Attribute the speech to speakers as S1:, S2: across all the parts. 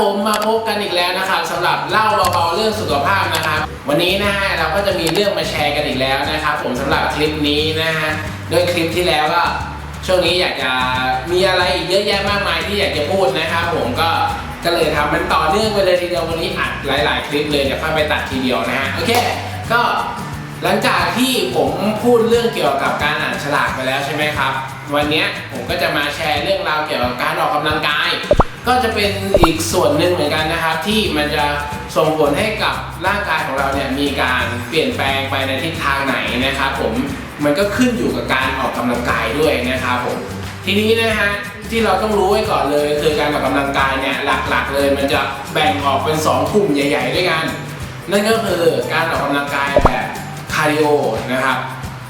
S1: ผมมาพบกันอีกแล้วนะครับสำหรับเล่าเบาๆเรื่องสุขภาพนะครับ วันนี้นะฮะเราก็จะมีเรื่องมาแชร์กันอีกแล้วนะครับ ผมสำหรับคลิปนี้นะฮะโดยคลิปที่แล้วก็ช่วงนี้อยากจะมีอะไรอีกเยอะแยะมากมายที่อยากจะพูดนะครับผมก็ก็เลยทำมันต่อเนื่องไปเลยทีเดียววันนี้อัดหลาย ๆ คลิปเลยเดี๋ยวค่อยไปตัดทีเดียวนะฮะโอเค ก็หลังจากที่ผมพูดเรื่องเกี่ยวกับการอ่านฉลากไปแล้วใช่ไหมครับ วันนี้ผมก็จะมาแชร์เรื่องราวเกี่ยวกับการออกกำลังกาย ก็จะเป็นอีกส่วนหนึ่งเหมือนกันนะครับ ที่มันจะส่งผลให้กับร่างกายของเราเนี่ยมีการเปลี่ยนแปลงไปในทิศทางไหนนะครับผมมันก็ขึ้นอยู่กับการออกกำลังกายด้วยนะครับผมทีนี้นะฮะที่เราต้องรู้ไว้ก่อนเลย คือการออกกำลังกายเนี่ยหลักๆ เลย มันจะแบ่งออกเป็นสองกลุ่มใหญ่ ๆ ด้วยกัน นั่นก็คือการออกกำลังกายแบบคาร์ดิโอนะครับ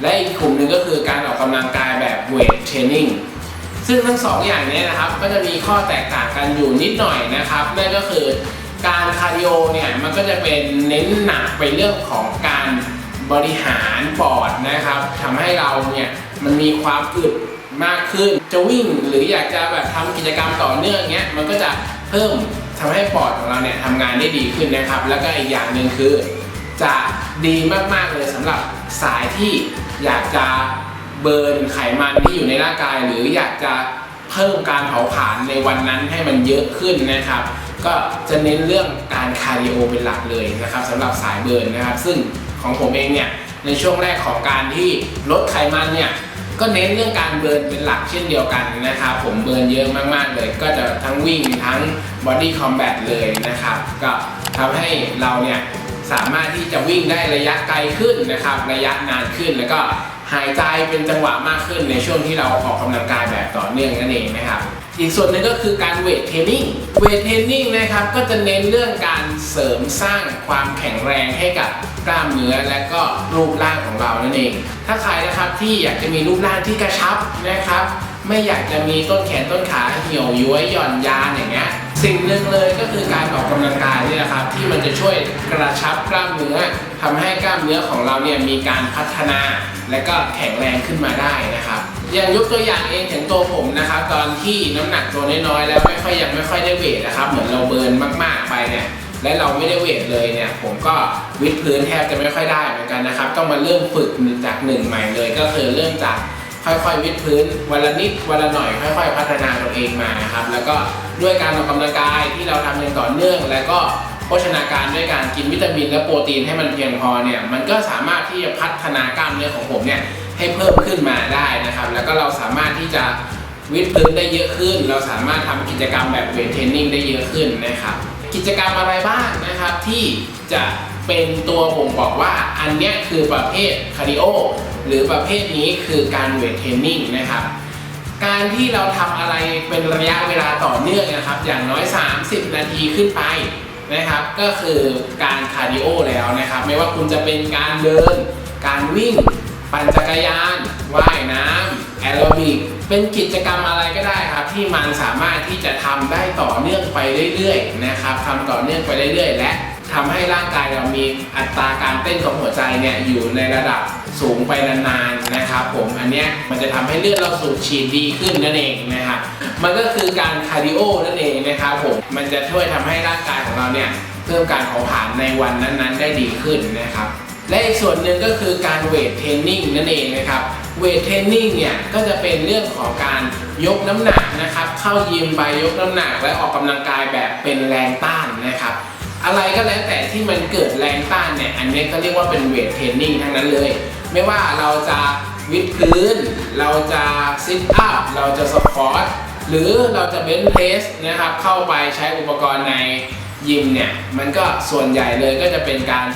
S1: และอีกกลุ่มหนึ่งก็คือการออกกำลังกายแบบเวทเทรนนิ่ง ซึ่งทั้งสองอย่างนี้นะครับก็จะมีข้อแตกต่างกันอยู่นิดหน่อยนะครับนั่นก็คือการคาร์ดิโอเนี่ยมันก็จะเป็นเน้นหนักไปเรื่องของการบริหารปอดนะครับทำให้เราเนี่ยมันมีความอึดมากขึ้น จะวิ่งหรืออยากจะแบบทำกิจกรรมต่อเนื่องเงี้ยมันก็จะเพิ่มทำให้ปอดของเราเนี่ยทำงานได้ดีขึ้นนะครับ แล้วก็อีกอย่างหนึ่งคือจะดีมากๆเลยสำหรับสายที่อยากจะ เบิร์นไขมันที่อยู่ในร่างกาย หรืออยากจะเพิ่มการเผาผลาญในวันนั้นให้มันเยอะขึ้นนะครับ ก็จะเน้นเรื่องการคาร์ดิโอเป็นหลักเลยนะครับสำหรับสายเบิร์นนะครับ ซึ่งของผมเองเนี่ยในช่วงแรกของการที่ลดไขมันเนี่ยก็เน้นเรื่องการเบิร์นเป็นหลักเช่นเดียวกันนะครับ ผมเบิร์นเยอะมากๆเลย ก็จะทั้งวิ่งทั้งบอดี้คอมแบทเลยนะครับ ก็ทำให้เราเนี่ยสามารถที่จะวิ่งได้ระยะไกลขึ้นนะครับ ระยะนานขึ้นแล้วก็ หายใจเป็นจังหวะมากขึ้นในช่วงที่เราออกกำลังกายแบบต่อเนื่องนั่นเองนะครับอีกส่วนหนึ่งก็คือการเวทเทรนนิ่ง เวทเทรนนิ่งนะครับก็จะเน้นเรื่องการเสริมสร้างความแข็งแรงให้กับกล้ามเนื้อและก็รูปร่างของเรานั่นเอง ถ้าใครนะครับที่อยากจะมีรูปร่างที่กระชับนะครับ ไม่อยากจะมีต้นแขนต้นขาเหี่ยวย้วยหย่อนยานอย่างเงี้ย สิ่งหนึ่งเลยก็คือการออกกำลังกายนี่แหละครับ ที่มันจะช่วยกระชับกล้ามเนื้อทำให้กล้ามเนื้อของเราเนี่ยมีการพัฒนา และก็แข็งแรงขึ้นมาได้นะครับอย่างยกตัวอย่างเองถึงตัวผมนะครับตอนที่น้ำหนักตัวน้อยๆแล้วไม่ค่อยยังไม่ค่อยได้เวทนะครับ เหมือนเราเบิร์นมากๆไปเนี่ยและเราไม่ได้เวทเลยเนี่ย ผมก็วิดพื้นแทบจะไม่ค่อยได้เหมือนกันนะครับ ต้องมาเริ่มฝึกจากหนึ่งใหม่เลย ก็คือเริ่มจาก ค่อยๆวิดพื้นวันละนิดวันละหน่อย ค่อย ๆ พัฒนาตัวเองมาครับแล้วก็ด้วยการออกกำลังกายที่เราทำอย่างต่อเนื่อง แล้วก็โภชนาการด้วยการกินวิตามิน และโปรตีนให้มันเพียงพอเนี่ยมันก็สามารถที่จะพัฒนากล้ามเนื้อของผมเนี่ยให้เพิ่มขึ้นมาได้นะครับ แล้วก็เราสามารถที่จะวิดพื้นได้เยอะขึ้น เราสามารถทำกิจกรรมแบบเวทเทรนนิ่งได้เยอะขึ้นนะครับ กิจกรรมอะไรบ้างนะครับที่จะเป็นตัวบ่งบอกว่าอันนี้คือประเภทคาร์ดิโอ หรือประเภทนี้คือการเวทเทรนนิ่งนะครับ การที่เราทำอะไรเป็นระยะเวลาต่อเนื่องนะครับ อย่างน้อย 30 นาทีขึ้นไปนะครับ ก็คือการคาร์ดิโอแล้วนะครับ ไม่ว่าคุณจะเป็นการเดิน การวิ่ง ปั่นจักรยานว่ายน้ำแอโรบิกเป็นกิจกรรมอะไรก็ได้ครับ ที่มันสามารถที่จะทำได้ต่อเนื่องไปเรื่อยๆนะครับทำต่อเนื่องไปเรื่อยๆ และ ทำให้ร่างกายเรามีอัตราการเต้นของหัวใจเนี่ยอยู่ในระดับสูงไปนานๆนะครับผมอันเนี้ยมันจะทำให้เลือดเราสูบฉีดดีขึ้นนั่นเองนะครับมันก็คือการคาร์ดิโอนั่นเองนะครับผมมันจะช่วยทำให้ร่างกายของเราเนี่ยเพิ่มการเผาผลาญในวันนั้นๆ ได้ดีขึ้นนะครับและอีกส่วนหนึ่งก็คือการเวทเทรนนิ่งนั่นเองนะครับเวทเทรนนิ่งเนี่ยก็จะเป็นเรื่องของการยกน้ำหนักนะครับเข้ายิมไปยกน้ำหนักและออกกำลังกายแบบเป็นแรงต้านนะครับ อะไรก็แล้วแต่ที่มันเกิดแรงต้านเนี่ยอันนี้ก็เรียกว่าเป็นเวทเทรนนิ่งทั้งนั้นเลย ไม่ว่าเราจะวิดพื้น เราจะซิทอัพเราจะสควอตหรือเราจะเบนเพสนะครับเข้าไปใช้อุปกรณ์ในยิมเนี่ยมันก็ส่วนใหญ่เลยก็จะเป็นการ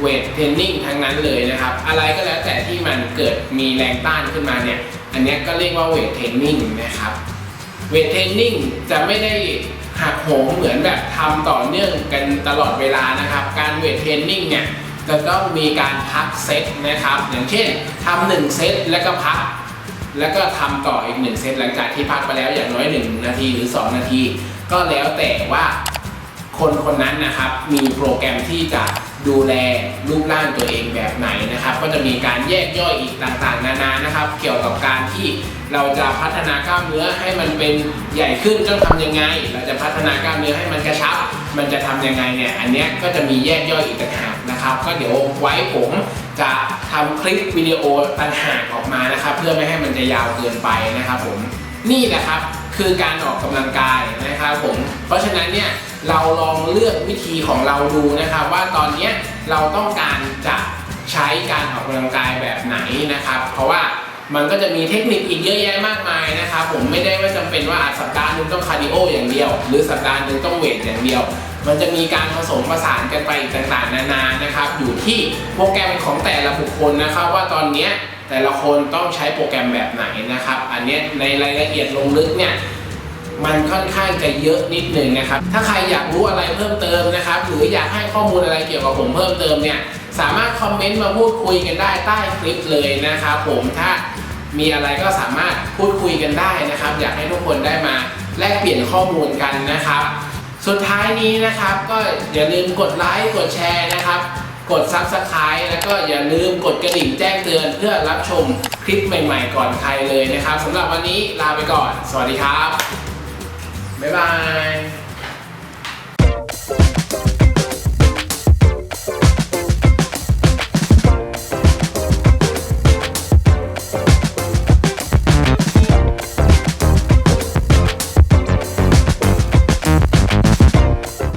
S1: เวทเทรนนิ่งทั้งนั้นเลยนะครับ อะไรก็แล้วแต่ที่มันเกิดมีแรงต้านขึ้นมาเนี่ยอันนี้ก็เรียกว่าเวทเทรนนิ่งนะครับเวทเทรนนิ่งจะไม่ได้ หักโหมเหมือนแบบทำต่อเนื่องกันตลอดเวลานะครับ การเวทเทรนนิ่งเนี่ยจะต้องมีการพักเซตนะครับ อย่างเช่นทำหนึ่งเซตแล้วก็พัก แล้วก็ทำต่ออีกหนึ่งเซตหลังจากที่พักไปแล้วอย่างน้อย1นาทีหรือ 2 นาที ก็แล้วแต่ว่าคนคนนั้นนะครับมีโปรแกรมที่จะดูแลรูปร่างตัวเองแบบไหน ก็จะมีการแยกย่อยอีกต่างๆ นานานะครับ เกี่ยวกับการที่เราจะพัฒนากล้ามเนื้อให้มันเป็นใหญ่ขึ้นต้องทำยังไง เราจะพัฒนากล้ามเนื้อให้มันกระชับ มันจะทำยังไงเนี่ยอันนี้ก็จะมีแยกย่อยอีกต่างหากนะครับ ก็เดี๋ยวไว้ผมจะทำคลิปวิดีโอต่างหากออกมานะครับ เพื่อไม่ให้มันจะยาวเกินไปนะครับผมนี่แหละครับคือการออกกำลังกายนะครับผม เพราะฉะนั้นเนี่ยเราลองเลือกวิธีของเราดูนะครับ ว่าตอนนี้เราต้องการจะ ใช้การออกกำลังกายแบบไหนนะครับ เพราะว่ามันก็จะมีเทคนิคอีกเยอะแยะมากมายนะครับผมไม่ได้ว่าจำเป็นว่าอาจสัปดาห์หนึงต้องคาร์ดิโออย่างเดียว หรือสัปดาห์หนึงต้องเวทอย่างเดียว มันจะมีการผสมผสานกันไปอีกต่างๆ นานานะครับ อยู่ที่โปรแกรมของแต่ละบุคคลนะครับว่าตอนนี้แต่ละคนต้องใช้โปรแกรมแบบไหนนะครับ อันนี้ในรายละเอียดลงลึกเนี่ยมันค่อนข้างจะเยอะนิดหนึ่งนะครับ ถ้าใครอยากรู้อะไรเพิ่มเติมนะครับ หรืออยากให้ข้อมูลอะไรเกี่ยวกับผมเพิ่มเติมเนี่ย สามารถคอมเมนต์มาพูดคุยกันได้ใต้คลิปเลยนะครับผมถ้ามีอะไรก็สามารถพูดคุยกันได้นะครับ อยากให้ทุกคนได้มาแลกเปลี่ยนข้อมูลกันนะครับ สุดท้ายนี้นะครับก็อย่าลืมกดไลค์กดแชร์นะครับ กด Subscribe แล้วก็อย่าลืมกดกระดิ่งแจ้งเตือนเพื่อรับชมคลิปใหม่ๆก่อนใครเลยนะครับสำหรับวันนี้ลาไปก่อน สวัสดีครับ บ๊ายบาย